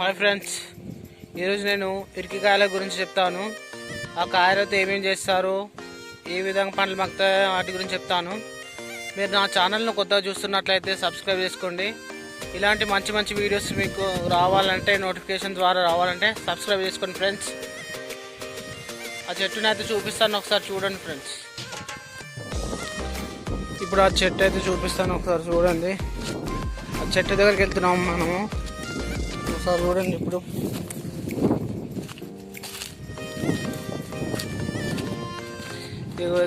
Hi friends. ఈరోజు నేను ఇరికికాయల గురించి చెప్తాను. ఆ కాయలతో ఏమేమి చేస్తారు ఏ విధంగా పండ్లు మగ్గుతాయో వాటి గురించి చెప్తాను. మీరు నా ఛానల్ను కొత్తగా చూస్తున్నట్లయితే సబ్స్క్రైబ్ చేసుకోండి. ఇలాంటి మంచి మంచి వీడియోస్ మీకు రావాలంటే నోటిఫికేషన్ ద్వారా రావాలంటే సబ్స్క్రైబ్ చేసుకోండి ఫ్రెండ్స్. ఆ చెట్టుని అయితే చూపిస్తాను ఒకసారి చూడండి ఫ్రెండ్స్. ఇప్పుడు ఆ చెట్టు అయితే చూపిస్తాను ఒకసారి చూడండి. ఆ చెట్టు దగ్గరికి వెళ్తున్నాము మనము. ఒకసారి చూడండి ఇప్పుడు.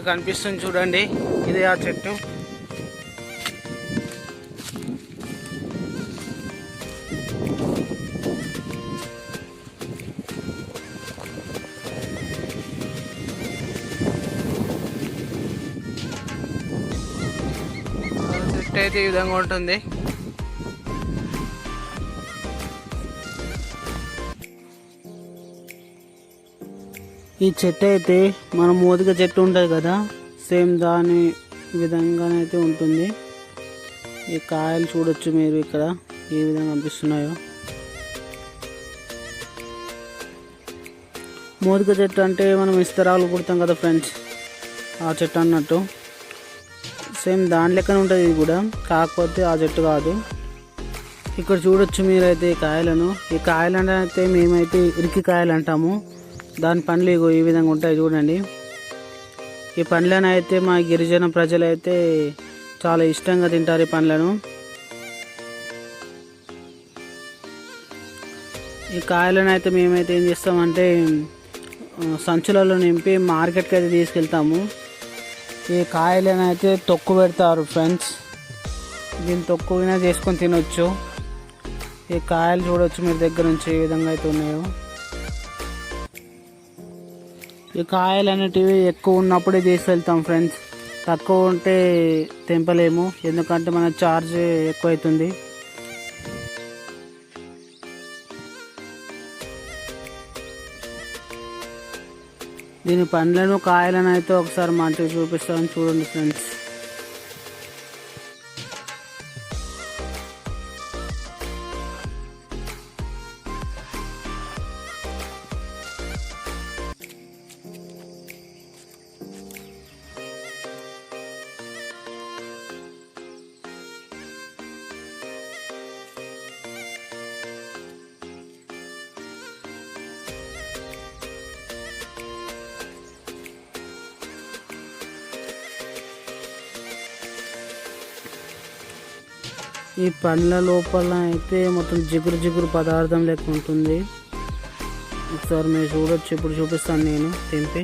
కనిపిస్తుంది చూడండి ఇది ఆ చెట్టు. ఆ చెట్టు అయితే ఈ విధంగా ఉంటుంది. ఈ చెట్టు అయితే మన మోదిక చెట్టు ఉంటుంది కదా సేమ్ దాని విధంగానైతే ఉంటుంది. ఈ కాయలు చూడొచ్చు మీరు ఇక్కడ ఏ విధంగా అనిపిస్తున్నాయో. మోదిక చెట్టు అంటే మనం ఇస్తరాలు కుడతాం కదా ఫ్రెండ్స్ ఆ చెట్టు అన్నట్టు. సేమ్ దాని లెక్కనే ఉంటుంది ఇది కూడా కాకపోతే ఆ చెట్టు కాదు. ఇక్కడ చూడొచ్చు మీరైతే ఈ కాయలను. ఈ కాయలు అయితే మేమైతే ఇరికి కాయలు అంటాము. దాని పండ్లు ఇగో ఈ విధంగా ఉంటాయి చూడండి. ఈ పండ్లను అయితే మా గిరిజన ప్రజలు అయితే చాలా ఇష్టంగా తింటారు ఈ పండ్లను. ఈ కాయలను అయితే మేమైతే ఏం చేస్తామంటే సంచులలో నింపి మార్కెట్కి అయితే తీసుకెళ్తాము. ఈ కాయలను అయితే తొక్కు పెడతారు ఫ్రెండ్స్. దీన్ని తొక్కుగా చేసుకొని తినొచ్చు. ఈ కాయలు చూడొచ్చు మీరు దగ్గర నుంచి ఏ విధంగా అయితే ఉన్నాయో. ఈ కాయలు అనేటివి ఎక్కువ ఉన్నప్పుడే తీసుకెళ్తాం ఫ్రెండ్స్. తక్కువ ఉంటే తెంపలేము. ఎందుకంటే మన ఛార్జ్ ఎక్కువ అవుతుంది దీని పండ్లను కాయలను అయితే ఒకసారి మంచిగా చూపిస్తామని చూడండి ఫ్రెండ్స్. ఈ పండ్ల లోపల అయితే మొత్తం జిగురు జిగురు పదార్థం లెక్క ఉంటుంది. ఒకసారి మీరు చూడొచ్చు ఇప్పుడు చూపిస్తాను నేను తెంపి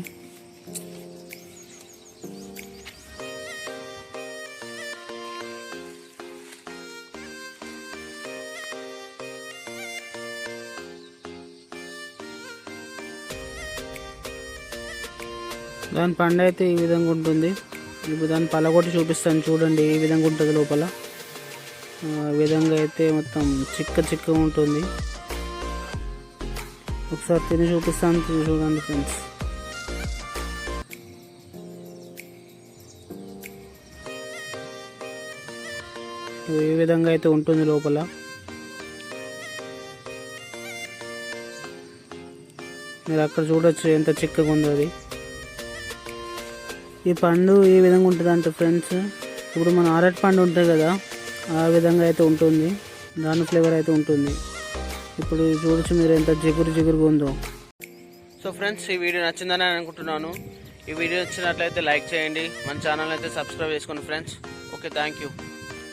దాని పండు అయితే ఈ విధంగా ఉంటుంది. ఇప్పుడు దాన్ని పలగొట్టి చూపిస్తాను చూడండి ఏ విధంగా ఉంటుంది లోపల. విధంగా అయితే మొత్తం చిక్క చిక్క ఉంటుంది. ఒకసారి తిని చూపిస్తాను తిని చూడండి ఫ్రెండ్స్. ఏ విధంగా అయితే ఉంటుంది లోపల. మీరు అక్కడ చూడొచ్చు ఎంత చిక్కగా ఉందో అది. ఈ పండు ఏ విధంగా ఉంటుంది అంటే ఫ్రెండ్స్. ఇప్పుడు మన అరటి పండు ఉంటుంది కదా ఆ విధంగా అయితే ఉంటుంది. దాని ఫ్లేవర్ అయితే ఉంటుంది. ఇప్పుడు చూడొచ్చు మీరు ఎంత జిగురు జిగురుగా ఉందో. సో ఫ్రెండ్స్ ఈ వీడియో నచ్చిందని అనుకుంటున్నాను. ఈ వీడియో నచ్చినట్లయితే లైక్ చేయండి. మన ఛానల్ అయితే సబ్స్క్రైబ్ చేసుకోండి ఫ్రెండ్స్ ఓకే థ్యాంక్ యూ